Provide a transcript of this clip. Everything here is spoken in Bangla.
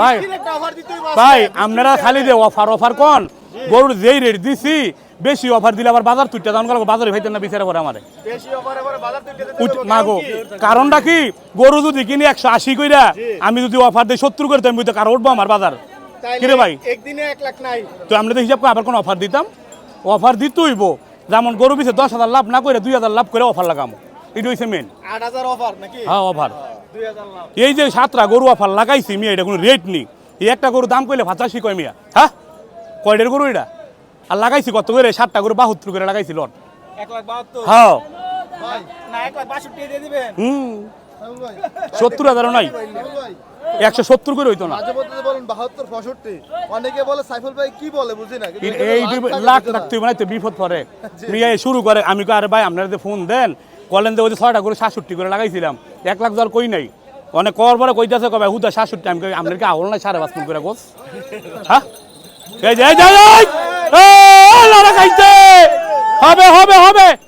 ভাই ভাই। আপনারা খালি যে অফার অফার কন? গরুর যেই রেট দিছি বেশি অফার দিলে আবার বাজার তুইটা দাম গেল বাজারে ভাইতেন না বিচারে পরে আমারে। কারণ কি? কারণটা কি? গরু যদি কিনি একশো আশি কইরা আমি যদি অফার দিই সত্তর করে তো আমি তো কারও উঠবো আমার বাজার? কিরে ভাই? একদিনে এক লাখ নাই। তো আমরা তো হিসাব করে আবার কোন অফার দিতাম? অফার দিতে হইব যেমন গরু পিছে দশ হাজার লাভ না করে দুই হাজার লাভ করে অফার লাগামো। এটা হইছে মেন অফার নাকি? হ্যাঁ অফার লাভ। এই যে সাতটা গরু অফার লাগাইছি মিয়া এটা কোনো রেট নেই। এই একটা গরু দাম কইলে ভাতাশি কয় মিয়া? হ্যাঁ? কয়ডের গরু এটা? আর লাগাইছি কত করে? সাতটা গরু বাহাত্তর করে লাগাইছি লট হ্যাঁ। ভাই না এক লাখ বাষট্টি দিয়ে দিবেন? হুম। সত্তর হাজারও নাই। একশো সত্তর করে হইতো না। অনেকে বলে সাইফুল ভাই কি বলে বুঝি না এই লাখ লাখ তুই মানে বিপদ পরে শুরু করে আমি কই, আরে ভাই আপনারা যে ফোন দেন কলেন ওই ছয়টা করে সাতষট্টি করে লাগাইছিলাম এক লাখ জল কই নাই অনেক কর পরে কইতাছে কবে হুদা সাতষট্টি আমি আপনার কি আহল নাই সাড়ে পাঁচ করে কোস হ্যাঁ হবে হবে হবে